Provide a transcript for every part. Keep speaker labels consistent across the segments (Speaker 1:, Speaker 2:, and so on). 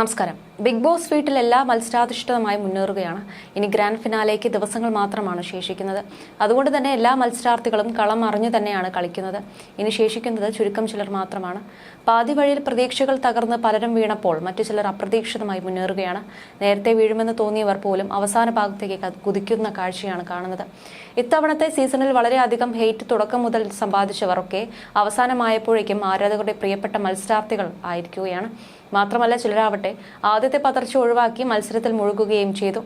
Speaker 1: നമസ്കാരം. Big boss വീട്ടിൽ എല്ലാ മത്സരാധിഷ്ഠിതമായി മുന്നേറുകയാണ്. ഇനി ഗ്രാൻഡ് ഫിനാലേക്ക് ദിവസങ്ങൾ മാത്രമാണ് ശേഷിക്കുന്നത്. അതുകൊണ്ട് തന്നെ എല്ലാ മത്സരാർത്ഥികളും കളം അറിഞ്ഞു തന്നെയാണ് കളിക്കുന്നത്. ഇനി ശേഷിക്കുന്നത് ചുരുക്കം ചിലർ മാത്രമാണ്. പാതി വഴിയിൽ പ്രതീക്ഷകൾ തകർന്ന് പലരും വീണപ്പോൾ മറ്റു ചിലർ അപ്രതീക്ഷിതമായി മുന്നേറുകയാണ്. നേരത്തെ വീഴുമെന്ന് തോന്നിയവർ പോലും അവസാന ഭാഗത്തേക്ക് കുതിക്കുന്ന കാഴ്ചയാണ് കാണുന്നത്. ഇത്തവണത്തെ സീസണിൽ വളരെയധികം ഹെയ്റ്റ് തുടക്കം മുതൽ സമ്പാദിച്ചവരൊക്കെ അവസാനമായപ്പോഴേക്കും ആരാധകരുടെ പ്രിയപ്പെട്ട മത്സരാർത്ഥികൾ ആയിരിക്കുകയാണ്. മാത്രമല്ല ചിലരാവട്ടെ ആദ്യത്തെ പതർച്ച ഒഴിവാക്കി മത്സരത്തിൽ മുഴുകുകയും ചെയ്തു.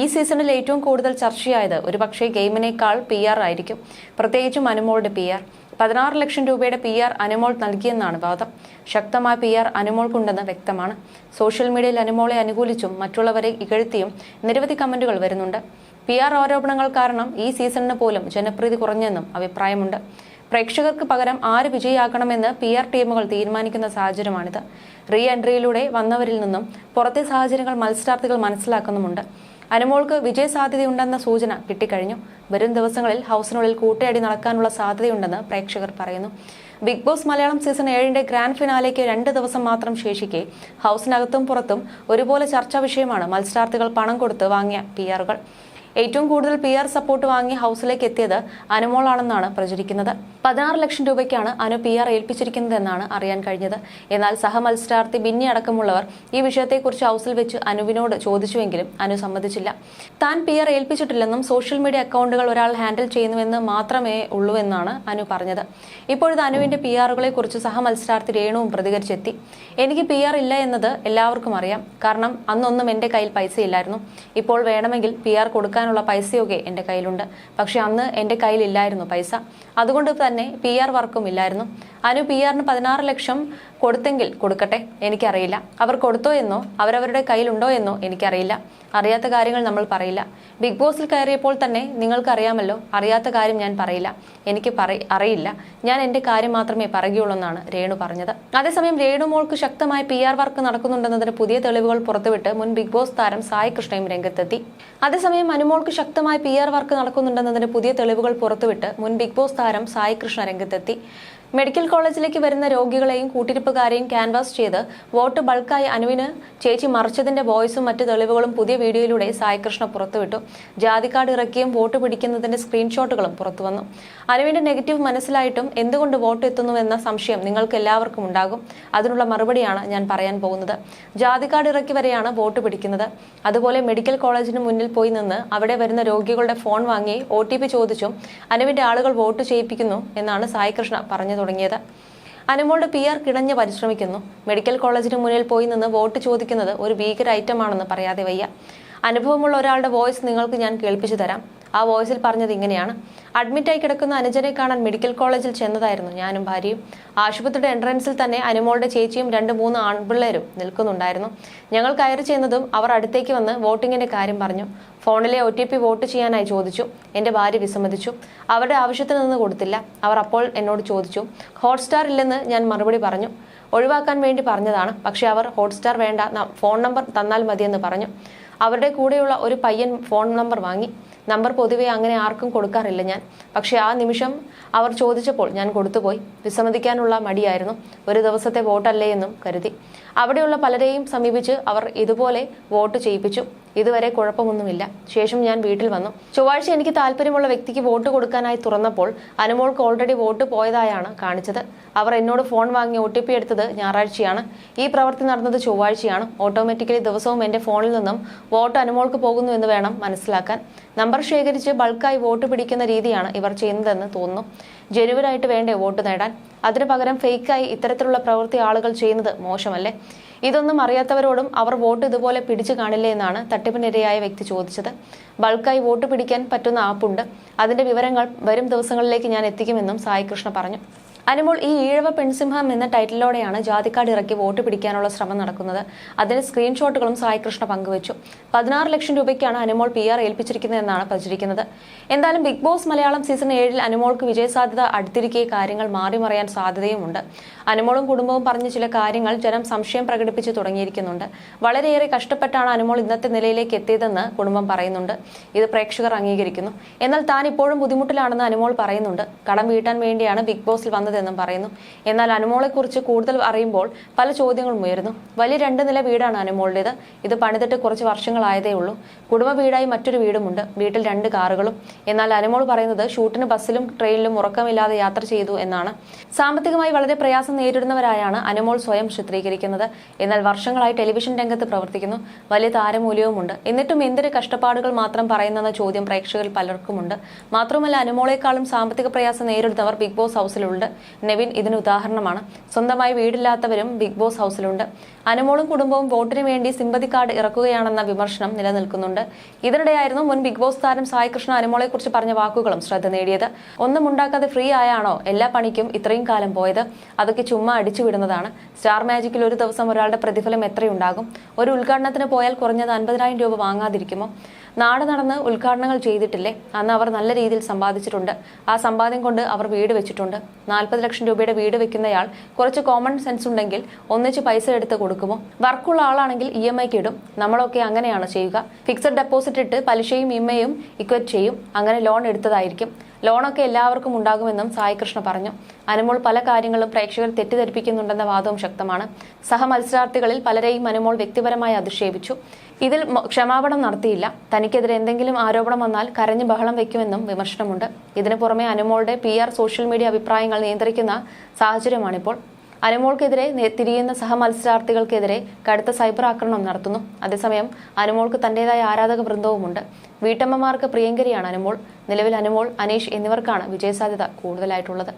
Speaker 1: ഈ സീസണിൽ ഏറ്റവും കൂടുതൽ ചർച്ചയായത് ഒരുപക്ഷെ ഗെയിമിനേക്കാൾ പി ആയിരിക്കും. പ്രത്യേകിച്ചും അനുമോളുടെ പി പതിനാറ് ലക്ഷം രൂപയുടെ പി ആർ അനുമോൾ നൽകിയെന്നാണ് വാദം. ശക്തമായ പി ആർ അനുമോൾക്കുണ്ടെന്ന് വ്യക്തമാണ്. സോഷ്യൽ മീഡിയയിൽ അനുമോളെ അനുകൂലിച്ചും മറ്റുള്ളവരെ ഇകഴ്ത്തിയും നിരവധി കമന്റുകൾ വരുന്നുണ്ട്. പി ആർ ആരോപണങ്ങൾ കാരണം ഈ സീസണിന് പോലും ജനപ്രീതി കുറഞ്ഞെന്നും അഭിപ്രായമുണ്ട്. പ്രേക്ഷകർക്ക് പകരം ആര് വിജയിയാക്കണമെന്ന് പി ആർ ടീമുകൾ തീരുമാനിക്കുന്ന സാഹചര്യമാണിത്. റീ എൻട്രിയിലൂടെ വന്നവരിൽ നിന്നും പുറത്തെ സാഹചര്യങ്ങൾ മത്സരാർത്ഥികൾ മനസ്സിലാക്കുന്നുമുണ്ട്. അനുമോൾക്ക് വിജയ സാധ്യതയുണ്ടെന്ന സൂചന കിട്ടിക്കഴിഞ്ഞു. വരും ദിവസങ്ങളിൽ ഹൗസിനുള്ളിൽ കൂട്ടയടി നടക്കാനുള്ള സാധ്യതയുണ്ടെന്ന് പ്രേക്ഷകർ പറയുന്നു. ബിഗ് ബോസ് മലയാളം സീസൺ ഏഴിന്റെ ഗ്രാൻഡ് ഫിനാലേക്ക് രണ്ട് ദിവസം മാത്രം ശേഷിക്കെ ഹൗസിനകത്തും പുറത്തും ഒരുപോലെ ചർച്ചാ വിഷയമാണ് മത്സരാർത്ഥികൾ പണം കൊടുത്ത് വാങ്ങിയ പി ആറുകൾ. ഏറ്റവും കൂടുതൽ പി ആർ സപ്പോർട്ട് വാങ്ങി ഹൗസിലേക്ക് എത്തിയത് അനുമോളാണെന്നാണ് പ്രചരിക്കുന്നത്. പതിനാറ് ലക്ഷം രൂപയ്ക്കാണ് അനു പി ആർ ഏൽപ്പിച്ചിരിക്കുന്നതെന്നാണ് അറിയാൻ കഴിഞ്ഞത്. എന്നാൽ സഹമത്സരാർത്ഥി ബിന്നി അടക്കമുള്ളവർ ഈ വിഷയത്തെക്കുറിച്ച് ഹൗസിൽ വെച്ച് അനുവിനോട് ചോദിച്ചുവെങ്കിലും അനു സമ്മതിച്ചില്ല. താൻ പി ആർ ഏൽപ്പിച്ചിട്ടില്ലെന്നും സോഷ്യൽ മീഡിയ അക്കൗണ്ടുകൾ ഒരാൾ ഹാൻഡിൽ ചെയ്യുന്നുവെന്ന് മാത്രമേ ഉള്ളൂ എന്നാണ് അനു പറഞ്ഞത്. ഇപ്പോഴത്തെ അനുവിന്റെ പി ആറുകളെ കുറിച്ച് സഹമത്സരാർത്ഥി രേണുവും പ്രതികരിച്ചെത്തി. എനിക്ക് പി ആർ ഇല്ല എന്നത് എല്ലാവർക്കും അറിയാം. കാരണം അന്നൊന്നും എന്റെ കയ്യിൽ പൈസ ഇല്ലായിരുന്നു ഇപ്പോൾ വേണമെങ്കിൽ പി ആർ കൊടുക്കാനുള്ള പൈസയൊക്കെ എന്റെ കയ്യിലുണ്ട്. പക്ഷേ അന്ന് എന്റെ കയ്യിലില്ലായിരുന്നു പൈസ. അതുകൊണ്ട് തന്നെ പി ആർ വർക്കും ഇല്ലായിരുന്നു. അനു പി ആറിന് പതിനാറ് ലക്ഷം കൊടുത്തെങ്കിൽ കൊടുക്കട്ടെ എനിക്കറിയില്ല. അവർ കൊടുത്തോ എന്നോ അവരവരുടെ കയ്യിലുണ്ടോ എന്നോ എനിക്കറിയില്ല. അറിയാത്ത കാര്യങ്ങൾ നമ്മൾ പറയില്ല. ബിഗ് ബോസിൽ കയറിയപ്പോൾ തന്നെ നിങ്ങൾക്കറിയാമല്ലോ അറിയാത്ത കാര്യം ഞാൻ പറയില്ല. എനിക്ക് അറിയില്ല. ഞാൻ എന്റെ കാര്യം മാത്രമേ പറയുകയുള്ളൂ എന്നാണ് രേണു പറഞ്ഞത്. അതേസമയം രേണു മോൾക്ക് ശക്തമായ പി ആർ വർക്ക് നടക്കുന്നുണ്ടെന്നതിന് പുതിയ തെളിവുകൾ പുറത്തുവിട്ട് മുൻ ബിഗ് ബോസ് താരം സായി കൃഷ്ണയും രംഗത്തെത്തി. അതേസമയം അനുമോൾക്ക് ശക്തമായ പി ആർ വർക്ക് നടക്കുന്നുണ്ടെന്നതിന് പുതിയ തെളിവുകൾ പുറത്തുവിട്ട് മുൻ ബിഗ് ബോസ് താരം സായി കൃഷ്ണ രംഗത്തെത്തി. മെഡിക്കൽ കോളേജിലേക്ക് വരുന്ന രോഗികളെയും കൂട്ടിരിപ്പുകാരെയും ക്യാൻവാസ് ചെയ്ത് വോട്ട് ബൾക്കായി അനുവിന് ചേച്ചി മറിച്ചതിന്റെ വോയിസും മറ്റു തെളിവുകളും പുതിയ വീഡിയോയിലൂടെ സായികൃഷ്ണ പുറത്തുവിട്ടു. ജാതി കാർഡ് ഇറക്കിയും വോട്ട് പിടിക്കുന്നതിന്റെ സ്ക്രീൻഷോട്ടുകളും പുറത്തുവന്നു. അനുവിന്റെ നെഗറ്റീവ് മനസ്സിലായിട്ടും എന്തുകൊണ്ട് വോട്ട് എത്തുന്നുവെന്ന സംശയം നിങ്ങൾക്ക് എല്ലാവർക്കും ഉണ്ടാകും. അതിനുള്ള മറുപടിയാണ് ഞാൻ പറയാൻ പോകുന്നത്. ജാതി കാർഡ് ഇറക്കി വരെയാണ് വോട്ട് പിടിക്കുന്നത്. അതുപോലെ മെഡിക്കൽ കോളേജിന് മുന്നിൽ പോയി നിന്ന് അവിടെ വരുന്ന രോഗികളുടെ ഫോൺ വാങ്ങി ഒ ചോദിച്ചും അനുവിന്റെ ആളുകൾ വോട്ട് ചെയ്യിപ്പിക്കുന്നു എന്നാണ് സായികൃഷ്ണ പറഞ്ഞു തുടങ്ങിയത്. അനുമോളുടെ പി ആർ കിണഞ്ഞ് പരിശ്രമിക്കുന്നു. മെഡിക്കൽ കോളേജിന് മുന്നിൽ പോയി നിന്ന് വോട്ട് ചോദിക്കുന്നത് ഒരു ഭീകര ഐറ്റമാണെന്ന് പറയാതെ വയ്യ. അനുഭവമുള്ള ഒരാളുടെ വോയിസ് നിങ്ങൾക്ക് ഞാൻ കേൾപ്പിച്ചു തരാം. ആ വോയിസിൽ പറഞ്ഞത് ഇങ്ങനെയാണ്. അഡ്മിറ്റായി കിടക്കുന്ന അനുജനെ കാണാൻ മെഡിക്കൽ കോളേജിൽ ചെന്നതായിരുന്നു ഞാനും ഭാര്യയും. ആശുപത്രിയുടെ എൻട്രൻസിൽ തന്നെ അനുമോളുടെ ചേച്ചിയും രണ്ട് മൂന്ന് ആൺപിള്ളേരും നിൽക്കുന്നുണ്ടായിരുന്നു. ഞങ്ങൾ കയറി ചെന്നതും അവർ അടുത്തേക്ക് വന്ന് വോട്ടിങ്ങിന്റെ കാര്യം പറഞ്ഞു. ഫോണിലെ ഒ ടി പി വോട്ട് ചെയ്യാനായി ചോദിച്ചു. എന്റെ ഭാര്യ വിസമ്മതിച്ചു. അവരുടെ ആവശ്യത്തിൽ നിന്ന് കൊടുത്തില്ല. അവർ അപ്പോൾ എന്നോട് ചോദിച്ചു. ഹോട്ട്സ്റ്റാർ ഇല്ലെന്ന് ഞാൻ മറുപടി പറഞ്ഞു. ഒഴിവാക്കാൻ വേണ്ടി പറഞ്ഞതാണ്. പക്ഷെ അവർ ഹോട്ട്സ്റ്റാർ വേണ്ട ഫോൺ നമ്പർ തന്നാൽ മതിയെന്ന് പറഞ്ഞു. അവരുടെ കൂടെയുള്ള ഒരു പയ്യൻ ഫോൺ നമ്പർ വാങ്ങി. നമ്പർ പൊതുവെ അങ്ങനെ ആർക്കും കൊടുക്കാറില്ല ഞാൻ. പക്ഷെ ആ നിമിഷം അവർ ചോദിച്ചപ്പോൾ ഞാൻ കൊടുത്തുപോയി. വിസമ്മതിക്കാനുള്ള മടിയായിരുന്നു. ഒരു ദിവസത്തെ വോട്ടല്ലേ എന്നും കരുതി. അവിടെയുള്ള പലരെയും സമീപിച്ച് അവർ ഇതുപോലെ വോട്ട് ചെയ്യിപ്പിച്ചു. ഇതുവരെ കുഴപ്പമൊന്നുമില്ല. ശേഷം ഞാൻ വീട്ടിൽ വന്നു. ചൊവ്വാഴ്ച എനിക്ക് താല്പര്യമുള്ള വ്യക്തിക്ക് വോട്ട് കൊടുക്കാനായി തുറന്നപ്പോൾ അനുമോൾക്ക് ഓൾറെഡി വോട്ട് പോയതായാണ് കാണിച്ചത്. അവർ എന്നോട് ഫോൺ വാങ്ങി ഒ ടി പി എടുത്തത് ഞായറാഴ്ചയാണ്. ഈ പ്രവൃത്തി നടന്നത് ചൊവ്വാഴ്ചയാണ്. ഓട്ടോമാറ്റിക്കലി ദിവസവും എന്റെ ഫോണിൽ നിന്നും വോട്ട് അനുമോൾക്ക് പോകുന്നു എന്ന് വേണം മനസ്സിലാക്കാൻ. നമ്പർ ശേഖരിച്ച് ബൾക്കായി വോട്ട് പിടിക്കുന്ന രീതിയാണ് ഇവർ ചെയ്യുന്നതെന്ന് തോന്നുന്നു. ജനുവനായിട്ട് വേണ്ടേ വോട്ട് നേടാൻ? അതിനു പകരം ഫേക്കായി ഇത്തരത്തിലുള്ള പ്രവൃത്തി ആളുകൾ ചെയ്യുന്നത് മോശമല്ലേ? ഇതൊന്നും അറിയാത്തവരോടും അവർ വോട്ട് ഇതുപോലെ പിടിച്ചു കാണില്ലേ എന്നാണ് തട്ടിപ്പിനിരയായ വ്യക്തി ചോദിച്ചത്. ബൾക്കായി വോട്ട് പിടിക്കാൻ പറ്റുന്ന ആപ്പുണ്ട്. അതിന്റെ വിവരങ്ങൾ വരും ദിവസങ്ങളിലേക്ക് ഞാൻ എത്തിക്കുമെന്നും സായികൃഷ്ണ പറഞ്ഞു. അനുമോൾ ഈ ഈഴവ പെൺസിംഹം എന്ന ടൈറ്റിലോടെയാണ് ജാതിക്കാട് ഇറക്കി വോട്ട് പിടിക്കാനുള്ള ശ്രമം നടക്കുന്നത്. അതിന് സ്ക്രീൻഷോട്ടുകളും സായി കൃഷ്ണ പങ്കുവച്ചു. പതിനാറ് ലക്ഷം രൂപയ്ക്കാണ് അനുമോൾ പി ആർ ഏൽപ്പിച്ചിരിക്കുന്നതെന്നാണ് പ്രചരിക്കുന്നത്. എന്തായാലും ബിഗ് ബോസ് മലയാളം സീസൺ ഏഴിൽ അനുമോൾക്ക് വിജയസാധ്യത അടുത്തിരിക്കെ കാര്യങ്ങൾ മാറിമറിയാൻ സാധ്യതയുമുണ്ട്. അനുമോളും കുടുംബവും പറഞ്ഞ ചില കാര്യങ്ങൾ ജനം സംശയം പ്രകടിപ്പിച്ചു തുടങ്ങിയിരിക്കുന്നുണ്ട്. വളരെയേറെ കഷ്ടപ്പെട്ടാണ് അനുമോൾ ഇന്നത്തെ നിലയിലേക്ക് എത്തിയതെന്ന് കുടുംബം പറയുന്നുണ്ട്. ഇത് പ്രേക്ഷകർ അംഗീകരിക്കുന്നു. എന്നാൽ താൻ ഇപ്പോഴും ബുദ്ധിമുട്ടിലാണെന്ന് അനുമോൾ പറയുന്നുണ്ട്. കടം വീട്ടാൻ വേണ്ടിയാണ് ബിഗ് ബോസിൽ വന്നത് പോകുന്നതെന്നും പറയുന്നു. എന്നാൽ അനുമോളെക്കുറിച്ച് കൂടുതൽ അറിയുമ്പോൾ പല ചോദ്യങ്ങളും ഉയരുന്നു. വലിയ രണ്ട് നില വീടാണ് അനുമോളുടേത്. ഇത് പണിതിട്ട് കുറച്ച് വർഷങ്ങളായതേ ഉള്ളൂ. കുടുംബ വീടായി മറ്റൊരു വീടുമുണ്ട്. വീട്ടിൽ രണ്ട് കാറുകളും. എന്നാൽ അനുമോൾ പറയുന്നത് ഷൂട്ടിന് ബസ്സിലും ട്രെയിനിലും ഉറക്കമില്ലാതെ യാത്ര ചെയ്തു എന്നാണ്. സാമ്പത്തികമായി വളരെ പ്രയാസം നേരിടുന്നവരായാണ് അനുമോൾ സ്വയം ചിത്രീകരിക്കുന്നത്. എന്നാൽ വർഷങ്ങളായി ടെലിവിഷൻ രംഗത്ത് പ്രവർത്തിക്കുന്നു. വലിയ താരമൂല്യവുമുണ്ട്. എന്നിട്ടും എന്തൊരു കഷ്ടപ്പാടുകൾ മാത്രം പറയുന്നെന്ന ചോദ്യം പ്രേക്ഷകരിൽ പലർക്കുമുണ്ട്. മാത്രമല്ല അനുമോളെക്കാളും സാമ്പത്തിക പ്രയാസം നേരിടുന്നവർ ബിഗ് ബോസ് ഹൗസിലുണ്ട്. നെവിൻ ഇതിന് ഉദാഹരണമാണ്. സ്വന്തമായി വീടില്ലാത്തവരും ബിഗ് ബോസ് ഹൗസിലുണ്ട്. അനുമോളും കുടുംബവും വോട്ടിന് വേണ്ടി സിമ്പതി കാർഡ് ഇറക്കുകയാണെന്ന വിമർശനം നിലനിൽക്കുന്നുണ്ട്. ഇതിനിടെയായിരുന്നു മുൻ ബിഗ് ബോസ് താരം സായ് കൃഷ്ണ അനുമോളെക്കുറിച്ച് പറഞ്ഞ വാക്കുകളും ശ്രദ്ധ നേടിയത്. ഒന്നും ഉണ്ടാക്കാതെ ഫ്രീ ആയാണോ? എല്ലാ പണിക്കും ഇത്രയും കാലം പോയത്. അതൊക്കെ ചുമ്മാ അടിച്ചു വിടുന്നതാണ്. സ്റ്റാർ മാജിക്കിൽ ഒരു ദിവസം ഒരാളുടെ പ്രതിഫലം എത്രയുണ്ടാകും? ഒരു ഉദ്ഘാടനത്തിന് പോയാൽ കുറഞ്ഞത് അൻപതിനായിരം രൂപ വാങ്ങാതിരിക്കുമോ? നാട് നടന്ന് ഉദ്ഘാടനങ്ങൾ ചെയ്തിട്ടില്ലേ? അന്ന് അവർ നല്ല രീതിയിൽ സമ്പാദിച്ചിട്ടുണ്ട്. ആ സമ്പാദ്യം കൊണ്ട് അവർ വീട് വെച്ചിട്ടുണ്ട്. നാൽപ്പത് ലക്ഷം രൂപയുടെ വീട് വെക്കുന്നയാൾ കുറച്ച് കോമൺ സെൻസ് ഉണ്ടെങ്കിൽ ഒന്നിച്ച് പൈസ എടുത്ത് കൊടുക്കുമോ? വർക്കുള്ള ആളാണെങ്കിൽ ഇ എം ഐക്ക് ഇടും. നമ്മളൊക്കെ അങ്ങനെയാണ് ചെയ്യുക. ഫിക്സഡ് ഡെപ്പോസിറ്റ് ഇട്ട് പലിശയും ഇ എം ഐയും ഇക്വറ്റ് ചെയ്യും. അങ്ങനെ ലോൺ എടുത്തതായിരിക്കും. ലോണൊക്കെ എല്ലാവർക്കും ഉണ്ടാകുമെന്നും സായി കൃഷ്ണ പറഞ്ഞു. അനുമോൾ പല കാര്യങ്ങളും പ്രേക്ഷകർ തെറ്റിദ്ധരിപ്പിക്കുന്നുണ്ടെന്ന വാദവും ശക്തമാണ്. സഹമത്സരാർത്ഥികളിൽ പലരെയും അനുമോൾ വ്യക്തിപരമായി അധിക്ഷേപിച്ചു. ഇതിൽ ക്ഷമാപണം നടത്തിയില്ല. തനിക്കെതിരെ എന്തെങ്കിലും ആരോപണം വന്നാൽ കരഞ്ഞ് ബഹളം വെക്കുമെന്നും വിമർശനമുണ്ട്. ഇതിനു പുറമെ അനുമോളുടെ പി സോഷ്യൽ മീഡിയ അഭിപ്രായങ്ങൾ നിയന്ത്രിക്കുന്ന സാഹചര്യമാണിപ്പോൾ. അനുമോൾക്കെതിരെ തിരിയുന്ന സഹമത്സരാർത്ഥികൾക്കെതിരെ കടുത്ത സൈബർ ആക്രമണം നടത്തുന്നു. അതേസമയം അനുമോൾക്ക് തന്റേതായ ആരാധക വൃന്ദവുമുണ്ട്. വീട്ടമ്മമാർക്ക് പ്രിയങ്കരിയാണ് അനുമോൾ. നിലവിൽ അനുമോൾ അനീഷ് എന്നിവർക്കാണ് വിജയസാധ്യത കൂടുതലായിട്ടുള്ളത്.